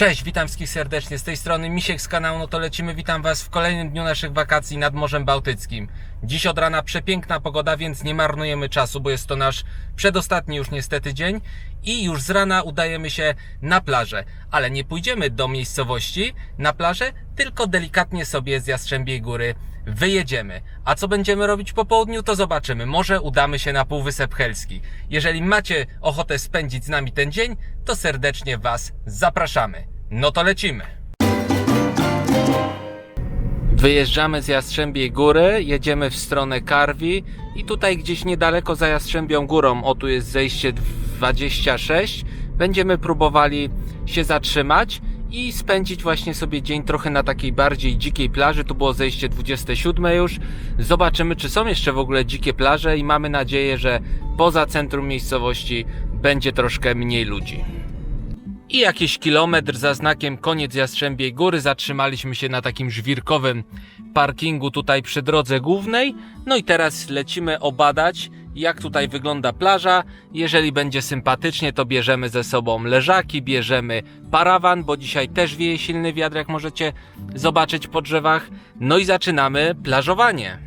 Cześć, witam wszystkich serdecznie. Z tej strony Misiek z kanału No to lecimy. Witam Was w kolejnym dniu naszych wakacji nad Morzem Bałtyckim. Dziś od rana przepiękna pogoda, więc nie marnujemy czasu, bo jest to nasz przedostatni już niestety dzień. I już z rana udajemy się na plażę. Ale nie pójdziemy do miejscowości na plażę, tylko delikatnie sobie z Jastrzębiej Góry wyjedziemy. A co będziemy robić po południu, to zobaczymy. Może udamy się na Półwysep Helski. Jeżeli macie ochotę spędzić z nami ten dzień, to serdecznie Was zapraszamy. No to lecimy. Wyjeżdżamy z Jastrzębiej Góry, jedziemy w stronę Karwi i tutaj gdzieś niedaleko za Jastrzębią Górą, o tu jest zejście 26, będziemy próbowali się zatrzymać i spędzić właśnie sobie dzień trochę na takiej bardziej dzikiej plaży. Tu było zejście 27 już. Zobaczymy, czy są jeszcze w ogóle dzikie plaże i mamy nadzieję, że poza centrum miejscowości będzie troszkę mniej ludzi. I jakiś kilometr za znakiem koniec Jastrzębiej Góry zatrzymaliśmy się na takim żwirkowym parkingu tutaj przy drodze głównej. No i teraz lecimy obadać jak tutaj wygląda plaża. Jeżeli będzie sympatycznie to bierzemy ze sobą leżaki, bierzemy parawan, bo dzisiaj też wieje silny wiatr jak możecie zobaczyć po drzewach. No i zaczynamy plażowanie.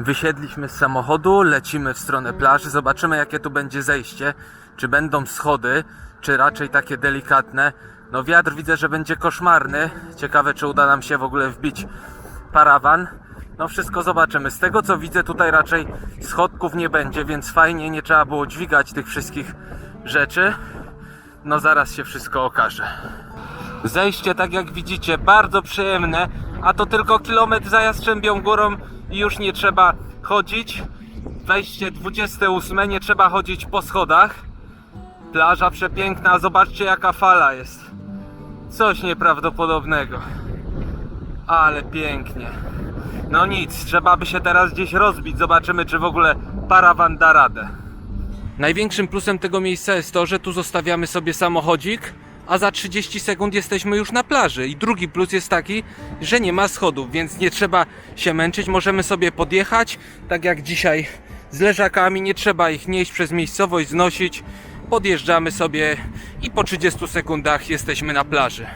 Wysiedliśmy z samochodu, lecimy w stronę plaży, zobaczymy jakie tu będzie zejście. Czy będą schody, czy raczej takie delikatne. No wiatr widzę, że będzie koszmarny. Ciekawe czy uda nam się w ogóle wbić parawan. No wszystko zobaczymy. Z tego co widzę tutaj raczej schodków nie będzie, więc fajnie nie trzeba było dźwigać tych wszystkich rzeczy. No zaraz się wszystko okaże. Zejście, tak jak widzicie, bardzo przyjemne, a to tylko kilometr za Jastrzębią Górą i już nie trzeba chodzić. Wejście 28, nie trzeba chodzić po schodach. Plaża przepiękna, zobaczcie jaka fala jest. Coś nieprawdopodobnego. Ale pięknie. No nic, trzeba by się teraz gdzieś rozbić, zobaczymy czy w ogóle parawan da radę. Największym plusem tego miejsca jest to, że tu zostawiamy sobie samochodzik, a za 30 sekund jesteśmy już na plaży. I drugi plus jest taki, że nie ma schodów, więc nie trzeba się męczyć. Możemy sobie podjechać, tak jak dzisiaj z leżakami, nie trzeba ich nieść przez miejscowość, znosić. Podjeżdżamy sobie i po 30 sekundach jesteśmy na plaży.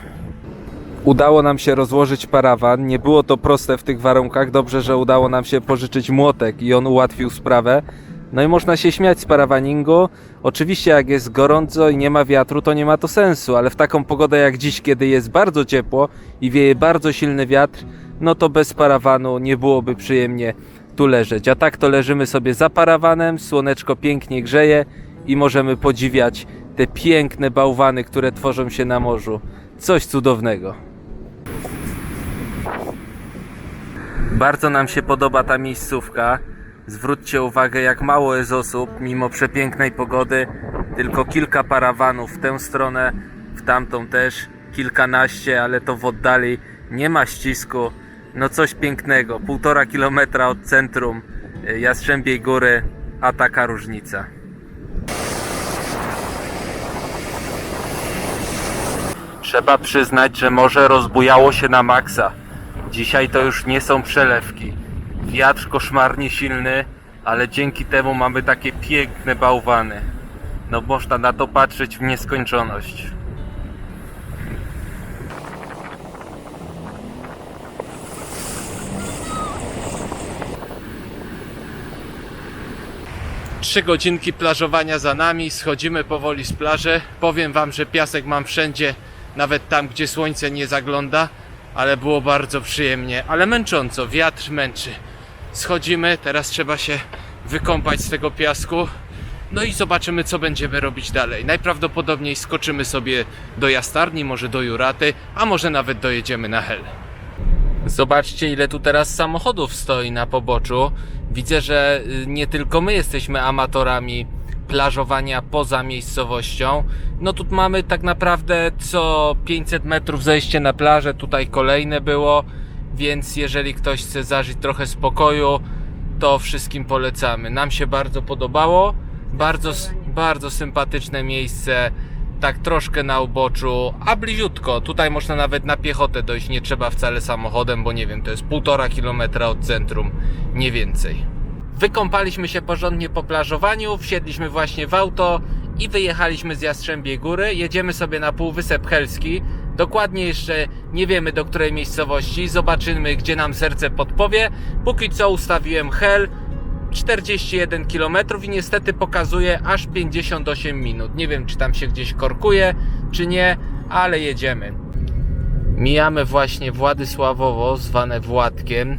Udało nam się rozłożyć parawan. Nie było to proste w tych warunkach. Dobrze, że udało nam się pożyczyć młotek i on ułatwił sprawę. No i można się śmiać z parawaningu. Oczywiście jak jest gorąco i nie ma wiatru, to nie ma to sensu, ale w taką pogodę jak dziś, kiedy jest bardzo ciepło i wieje bardzo silny wiatr, no to bez parawanu nie byłoby przyjemnie tu leżeć. A tak to leżymy sobie za parawanem, słoneczko pięknie grzeje i możemy podziwiać te piękne bałwany, które tworzą się na morzu. Coś cudownego. Bardzo nam się podoba ta miejscówka. Zwróćcie uwagę, jak mało jest osób, mimo przepięknej pogody. Tylko kilka parawanów w tę stronę, w tamtą też kilkanaście, ale to w oddali nie ma ścisku. No coś pięknego. Półtora kilometra od centrum Jastrzębiej Góry, a taka różnica. Trzeba przyznać, że morze rozbujało się na maksa. Dzisiaj to już nie są przelewki. Wiatr koszmarnie silny, ale dzięki temu mamy takie piękne bałwany. No można na to patrzeć w nieskończoność. Trzy godzinki plażowania za nami, schodzimy powoli z plaży. Powiem wam, że piasek mam wszędzie, nawet tam, gdzie słońce nie zagląda, ale było bardzo przyjemnie, ale męcząco, wiatr męczy. Schodzimy, teraz trzeba się wykąpać z tego piasku. No i zobaczymy, co będziemy robić dalej. Najprawdopodobniej skoczymy sobie do jastarni, może do Juraty, a może nawet dojedziemy na Hel. Zobaczcie, ile tu teraz samochodów stoi na poboczu. Widzę, że y, nie tylko my jesteśmy amatorami plażowania poza miejscowością. No tu mamy tak naprawdę co 500 metrów zejście na plażę, tutaj kolejne było, więc jeżeli ktoś chce zażyć trochę spokoju, to wszystkim polecamy. Nam się bardzo podobało, bardzo, bardzo sympatyczne miejsce, tak troszkę na uboczu, a bliziutko. Tutaj można nawet na piechotę dojść, nie trzeba wcale samochodem, bo nie wiem, to jest półtora kilometra od centrum, nie więcej. Wykąpaliśmy się porządnie po plażowaniu, wsiedliśmy właśnie w auto i wyjechaliśmy z Jastrzębiej Góry. Jedziemy sobie na Półwysep Helski. Dokładnie jeszcze nie wiemy do której miejscowości, zobaczymy gdzie nam serce podpowie. Póki co ustawiłem hel 41 km i niestety pokazuje aż 58 minut. Nie wiem czy tam się gdzieś korkuje czy nie, ale jedziemy. Mijamy właśnie Władysławowo, zwane Władkiem.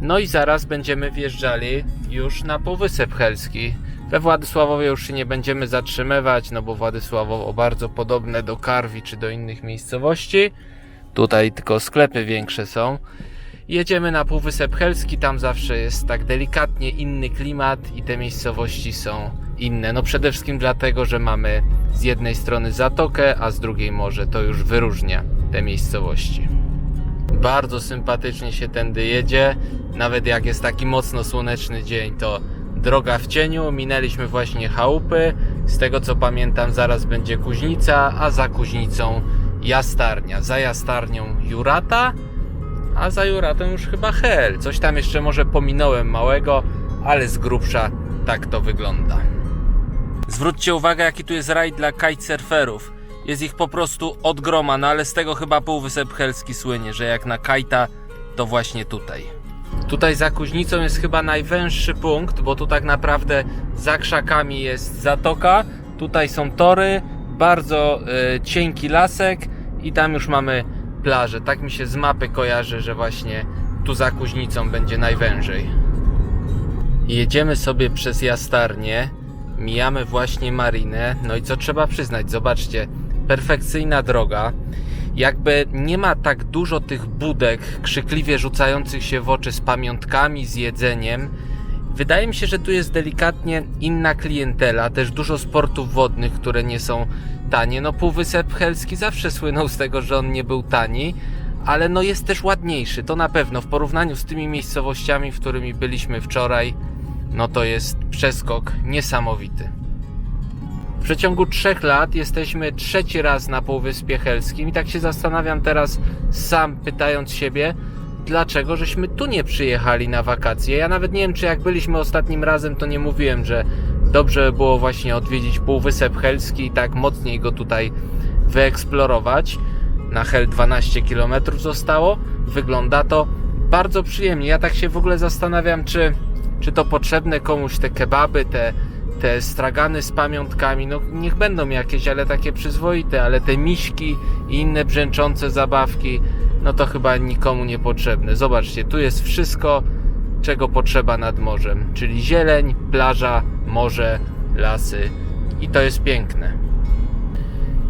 No i zaraz będziemy wjeżdżali już na Półwysep Helski. We Władysławowie już się nie będziemy zatrzymywać, no bo Władysławowo bardzo podobne do Karwi czy do innych miejscowości. Tutaj tylko sklepy większe są. Jedziemy na Półwysep Helski, tam zawsze jest tak delikatnie inny klimat i te miejscowości są inne. No przede wszystkim dlatego, że mamy z jednej strony zatokę, a z drugiej morze. To już wyróżnia te miejscowości. Bardzo sympatycznie się tędy jedzie. Nawet jak jest taki mocno słoneczny dzień, to droga w cieniu. Minęliśmy właśnie chałupy. Z tego co pamiętam, zaraz będzie Kuźnica, a za Kuźnicą Jastarnia. Za Jastarnią Jurata, a za Juratą już chyba Hel. Coś tam jeszcze może pominąłem małego, ale z grubsza tak to wygląda. Zwróćcie uwagę, jaki tu jest raj dla kitesurferów. Jest ich po prostu od groma, no ale z tego chyba Półwysep Helski słynie, że jak na kajta, to właśnie tutaj. Tutaj za Kuźnicą jest chyba najwęższy punkt, bo tu tak naprawdę za krzakami jest zatoka, tutaj są tory, bardzo y, cienki lasek i tam już mamy plażę. Tak mi się z mapy kojarzy, że właśnie tu za Kuźnicą będzie najwężej. Jedziemy sobie przez Jastarnię, mijamy właśnie marinę, no i co trzeba przyznać, zobaczcie, perfekcyjna droga, jakby nie ma tak dużo tych budek krzykliwie rzucających się w oczy z pamiątkami, z jedzeniem. Wydaje mi się, że tu jest delikatnie inna klientela, też dużo sportów wodnych, które nie są tanie. No Półwysep Helski zawsze słynął z tego, że on nie był tani, ale no jest też ładniejszy, to na pewno w porównaniu z tymi miejscowościami, w którymi byliśmy wczoraj, no to jest przeskok niesamowity. W przeciągu trzech lat jesteśmy trzeci raz na Półwyspie Helskim i tak się zastanawiam teraz sam pytając siebie, dlaczego żeśmy tu nie przyjechali na wakacje. Ja nawet nie wiem, czy jak byliśmy ostatnim razem, to nie mówiłem, że dobrze by było właśnie odwiedzić Półwysep Helski i tak mocniej go tutaj wyeksplorować. Na Hel 12 km zostało. Wygląda to bardzo przyjemnie. Ja tak się w ogóle zastanawiam, czy, czy to potrzebne komuś te kebaby, te, te stragany z pamiątkami. No niech będą jakieś, ale takie przyzwoite, ale te miśki i inne brzęczące zabawki, no to chyba nikomu niepotrzebne. Zobaczcie, tu jest wszystko, czego potrzeba nad morzem, czyli zieleń, plaża, morze, lasy i to jest piękne.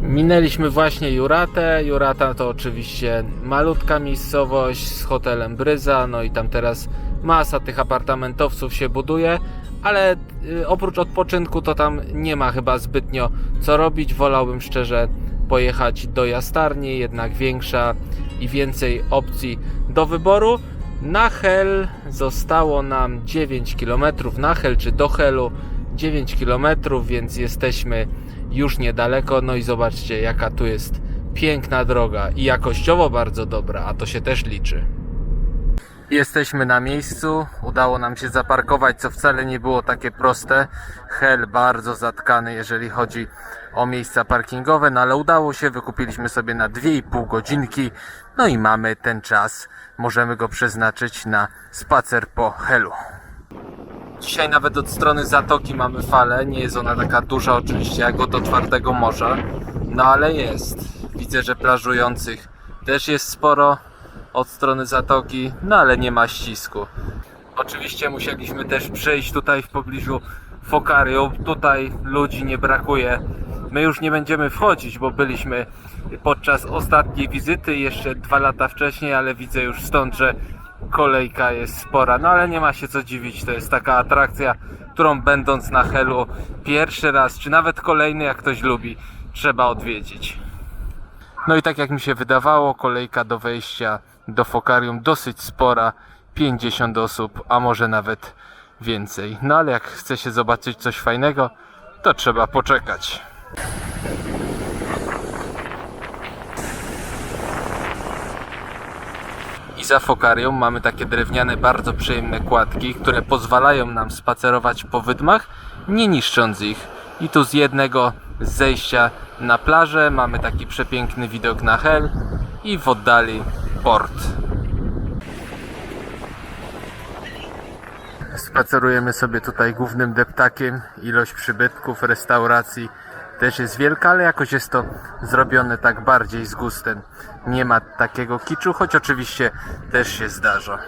Minęliśmy właśnie Juratę. Jurata to oczywiście malutka miejscowość z hotelem Bryza, no i tam teraz masa tych apartamentowców się buduje, ale y, oprócz odpoczynku to tam nie ma chyba zbytnio co robić. Wolałbym szczerze pojechać do Jastarni, jednak większa i więcej opcji do wyboru. Na Hel zostało nam 9 km, na Hel czy do Helu 9 km, więc jesteśmy już niedaleko. No i zobaczcie, jaka tu jest piękna droga i jakościowo bardzo dobra, a to się też liczy. Jesteśmy na miejscu, udało nam się zaparkować, co wcale nie było takie proste. Hel bardzo zatkany, jeżeli chodzi o miejsca parkingowe, no ale udało się, wykupiliśmy sobie na 2,5 godzinki, no i mamy ten czas, możemy go przeznaczyć na spacer po Helu. Dzisiaj nawet od strony zatoki mamy falę. Nie jest ona taka duża oczywiście jak od otwartego morza. No ale jest. Widzę, że plażujących też jest sporo od strony zatoki, no ale nie ma ścisku. Oczywiście musieliśmy też przejść tutaj w pobliżu Fokarium. Tutaj ludzi nie brakuje. My już nie będziemy wchodzić, bo byliśmy podczas ostatniej wizyty jeszcze dwa lata wcześniej, ale widzę już stąd, że kolejka jest spora. No ale nie ma się co dziwić, to jest taka atrakcja, którą będąc na Helu pierwszy raz, czy nawet kolejny, jak ktoś lubi, trzeba odwiedzić. No i tak jak mi się wydawało, kolejka do wejścia do Fokarium dosyć spora, 50 osób, a może nawet więcej. No ale jak chce się zobaczyć coś fajnego, to trzeba poczekać. I za fokarią mamy takie drewniane, bardzo przyjemne kładki, które pozwalają nam spacerować po wydmach, nie niszcząc ich. I tu z jednego zejścia na plażę mamy taki przepiękny widok na Hel i w oddali port. Spacerujemy sobie tutaj głównym deptakiem. Ilość przybytków, restauracji też jest wielka, ale jakoś jest to zrobione tak bardziej z gustem. Nie ma takiego kiczu, choć oczywiście też się zdarza.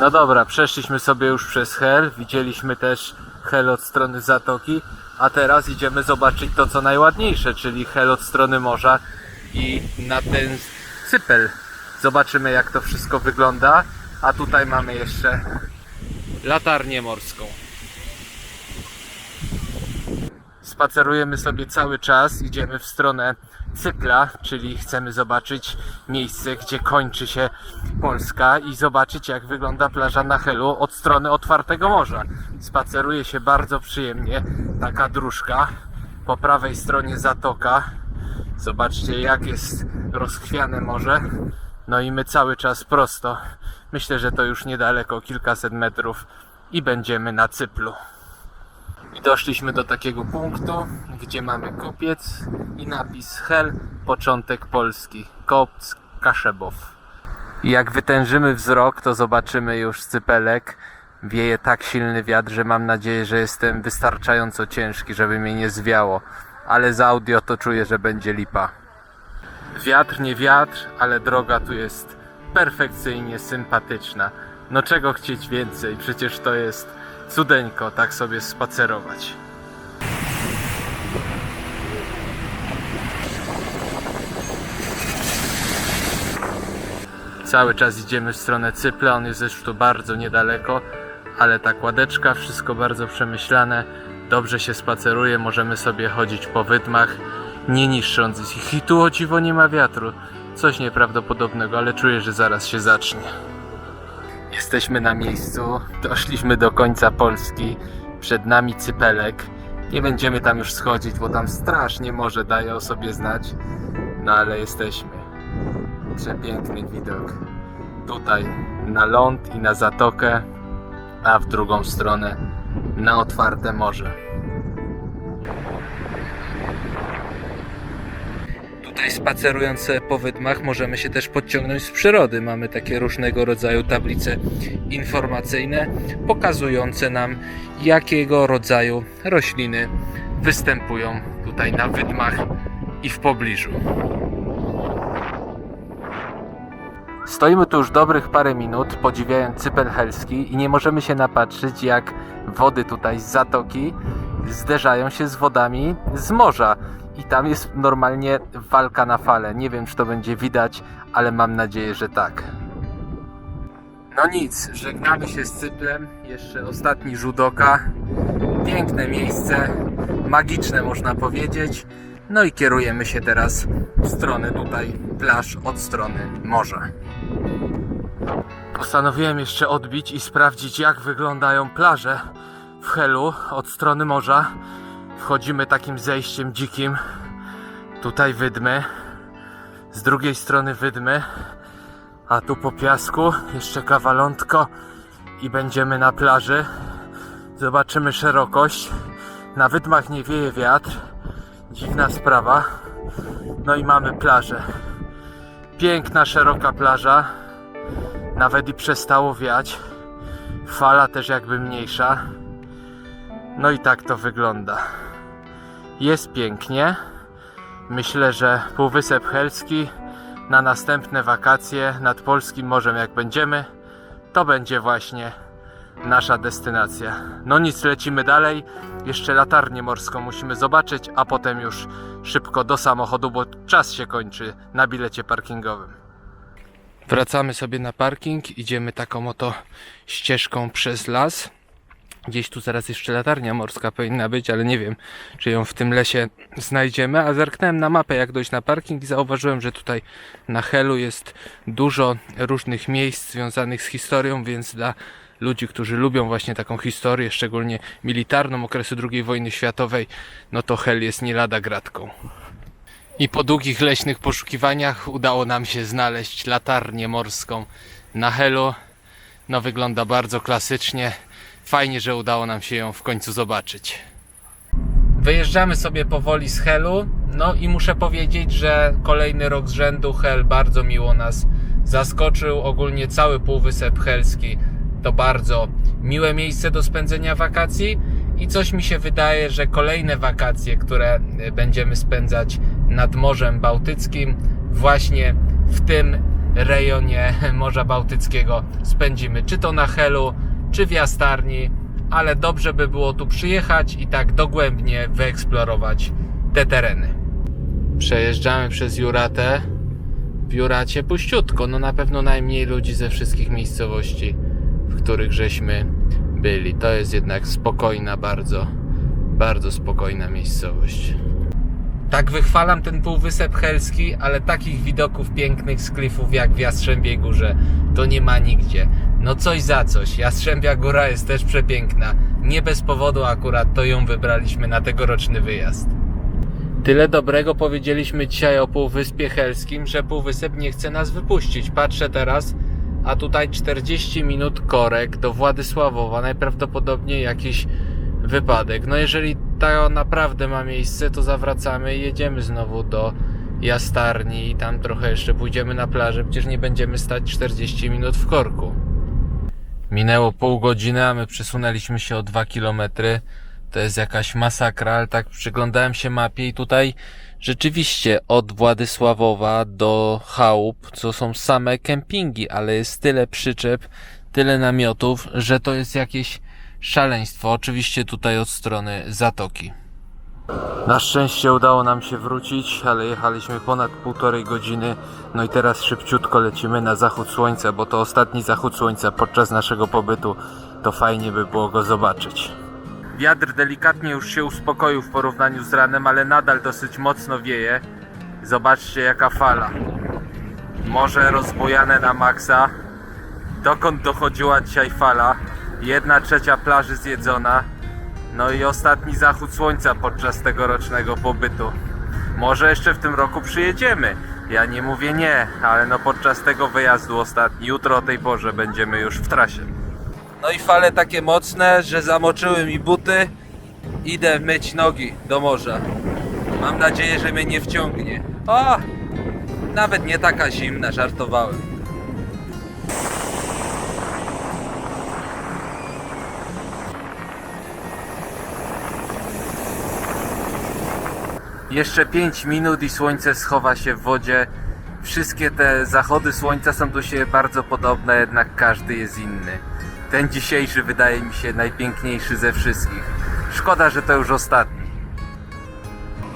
No dobra, przeszliśmy sobie już przez Hel, widzieliśmy też Hel od strony zatoki, a teraz idziemy zobaczyć to co najładniejsze, czyli Hel od strony morza i na ten cypel. Zobaczymy jak to wszystko wygląda, a tutaj mamy jeszcze latarnię morską. Spacerujemy sobie cały czas, idziemy w stronę Cypla, czyli chcemy zobaczyć miejsce, gdzie kończy się Polska i zobaczyć jak wygląda plaża na Helu od strony otwartego morza. Spaceruje się bardzo przyjemnie, taka dróżka, po prawej stronie zatoka. Zobaczcie jak jest rozchwiane morze. No i my cały czas prosto. Myślę, że to już niedaleko, kilkaset metrów i będziemy na Cyplu. I doszliśmy do takiego punktu, gdzie mamy kopiec i napis Hel, początek Polski. Kopc Kaszebow. I jak wytężymy wzrok, to zobaczymy już cypelek. Wieje tak silny wiatr, że mam nadzieję, że jestem wystarczająco ciężki, żeby mnie nie zwiało. Ale z audio to czuję, że będzie lipa. Wiatr nie wiatr, ale droga tu jest perfekcyjnie sympatyczna. No czego chcieć więcej? Przecież to jest cudeńko tak sobie spacerować. Cały czas idziemy w stronę Cypla, on jest zresztą bardzo niedaleko, ale ta kładeczka, wszystko bardzo przemyślane, dobrze się spaceruje, możemy sobie chodzić po wydmach, nie niszcząc ich. I tu o dziwo nie ma wiatru, coś nieprawdopodobnego, ale czuję, że zaraz się zacznie. Jesteśmy na miejscu, doszliśmy do końca Polski, przed nami Cypelek. Nie będziemy tam już schodzić, bo tam strasznie morze daje o sobie znać, no ale jesteśmy. Przepiękny widok. Tutaj na ląd i na zatokę, a w drugą stronę na otwarte morze. Tutaj spacerując po wydmach możemy się też podciągnąć z przyrody. Mamy takie różnego rodzaju tablice informacyjne pokazujące nam jakiego rodzaju rośliny występują tutaj na wydmach i w pobliżu. Stoimy tu już dobrych parę minut, podziwiając cypel helski i nie możemy się napatrzyć, jak wody tutaj z zatoki zderzają się z wodami z morza. I tam jest normalnie walka na fale. Nie wiem, czy to będzie widać, ale mam nadzieję, że tak. No nic, żegnamy się z Cyplem. Jeszcze ostatni rzut oka. Piękne miejsce, magiczne można powiedzieć. No i kierujemy się teraz w stronę tutaj plaż od strony morza. Postanowiłem jeszcze odbić i sprawdzić jak wyglądają plaże w Helu od strony morza. Wchodzimy takim zejściem dzikim. Tutaj wydmy. Z drugiej strony wydmy. A tu po piasku jeszcze kawalątko i będziemy na plaży. Zobaczymy szerokość. Na wydmach nie wieje wiatr. Dziwna sprawa. No i mamy plażę. Piękna, szeroka plaża. Nawet i przestało wiać. Fala też jakby mniejsza. No i tak to wygląda. Jest pięknie. Myślę, że Półwysep Helski na następne wakacje nad Polskim Morzem jak będziemy, to będzie właśnie nasza destynacja. No nic, lecimy dalej. Jeszcze latarnię morską musimy zobaczyć, a potem już szybko do samochodu, bo czas się kończy na bilecie parkingowym. Wracamy sobie na parking, idziemy taką oto ścieżką przez las. Gdzieś tu zaraz jeszcze latarnia morska powinna być, ale nie wiem, czy ją w tym lesie znajdziemy. A zerknąłem na mapę, jak dojść na parking i zauważyłem, że tutaj na Helu jest dużo różnych miejsc związanych z historią, więc dla ludzi, którzy lubią właśnie taką historię, szczególnie militarną okresu II wojny światowej, no to Hel jest nie lada gratką. I po długich leśnych poszukiwaniach udało nam się znaleźć latarnię morską na Helu. No wygląda bardzo klasycznie. Fajnie, że udało nam się ją w końcu zobaczyć. Wyjeżdżamy sobie powoli z Helu, no i muszę powiedzieć, że kolejny rok z rzędu Hel bardzo miło nas zaskoczył. Ogólnie cały Półwysep Helski to bardzo miłe miejsce do spędzenia wakacji i coś mi się wydaje, że kolejne wakacje, które y, będziemy spędzać nad Morzem Bałtyckim, właśnie w tym rejonie Morza Bałtyckiego spędzimy, czy to na Helu, czy w Jastarni, ale dobrze by było tu przyjechać i tak dogłębnie wyeksplorować te tereny. Przejeżdżamy przez Juratę. W Juracie puściutko, no na pewno najmniej ludzi ze wszystkich miejscowości, w których żeśmy byli. To jest jednak spokojna, bardzo, bardzo spokojna miejscowość. Tak wychwalam ten półwysep helski, ale takich widoków pięknych z klifów jak w Jastrzębiej Górze to nie ma nigdzie. No coś za coś. Jastrzębia Góra jest też przepiękna. Nie bez powodu akurat to ją wybraliśmy na tegoroczny wyjazd. Tyle dobrego powiedzieliśmy dzisiaj o Półwyspie Helskim, że Półwysep nie chce nas wypuścić. Patrzę teraz, a tutaj 40 minut korek do Władysławowa. Najprawdopodobniej jakiś wypadek. No jeżeli to naprawdę ma miejsce, to zawracamy i jedziemy znowu do Jastarni i tam trochę jeszcze pójdziemy na plażę. Przecież nie będziemy stać 40 minut w korku. Minęło pół godziny, a my przesunęliśmy się o 2 kilometry. To jest jakaś masakra, ale tak przyglądałem się mapie i tutaj rzeczywiście od Władysławowa do chałup, co są same kempingi, ale jest tyle przyczep, tyle namiotów, że to jest jakieś szaleństwo. Oczywiście tutaj od strony zatoki. Na szczęście udało nam się wrócić, ale jechaliśmy ponad półtorej godziny. No i teraz szybciutko lecimy na zachód słońca, bo to ostatni zachód słońca podczas naszego pobytu. To fajnie by było go zobaczyć. Wiatr delikatnie już się uspokoił w porównaniu z ranem, ale nadal dosyć mocno wieje. Zobaczcie jaka fala. Morze rozbojane na maksa. Dokąd dochodziła dzisiaj fala? Jedna trzecia plaży zjedzona. No i ostatni zachód słońca podczas tegorocznego pobytu. Może jeszcze w tym roku przyjedziemy. Ja nie mówię nie, ale no podczas tego wyjazdu ostatni, jutro o tej porze będziemy już w trasie. No i fale takie mocne, że zamoczyły mi buty. Idę myć nogi do morza. Mam nadzieję, że mnie nie wciągnie. O! Nawet nie taka zimna, żartowałem. Jeszcze 5 minut i słońce schowa się w wodzie. Wszystkie te zachody słońca są do siebie bardzo podobne, jednak każdy jest inny. Ten dzisiejszy wydaje mi się najpiękniejszy ze wszystkich. Szkoda, że to już ostatni.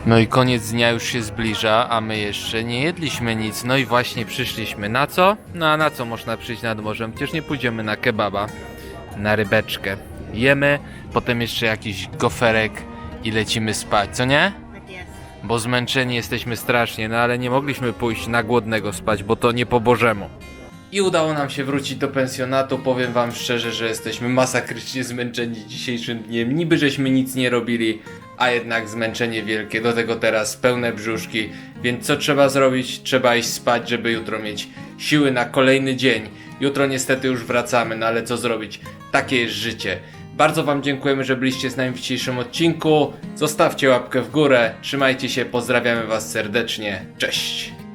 No i koniec dnia już się zbliża, a my jeszcze nie jedliśmy nic. No i właśnie przyszliśmy. Na co? No a na co można przyjść nad morzem? Przecież nie pójdziemy na kebaba, na rybeczkę. Jemy, potem jeszcze jakiś goferek i lecimy spać, co nie? Bo zmęczeni jesteśmy strasznie, no ale nie mogliśmy pójść na głodnego spać, bo to nie po bożemu. I udało nam się wrócić do pensjonatu. Powiem wam szczerze, że jesteśmy masakrycznie zmęczeni dzisiejszym dniem. Niby żeśmy nic nie robili, a jednak zmęczenie wielkie. Do tego teraz pełne brzuszki. Więc co trzeba zrobić? Trzeba iść spać, żeby jutro mieć siły na kolejny dzień. Jutro niestety już wracamy, no ale co zrobić? Takie jest życie. Bardzo Wam dziękujemy, że byliście z nami w dzisiejszym odcinku. Zostawcie łapkę w górę, trzymajcie się, pozdrawiamy Was serdecznie. Cześć!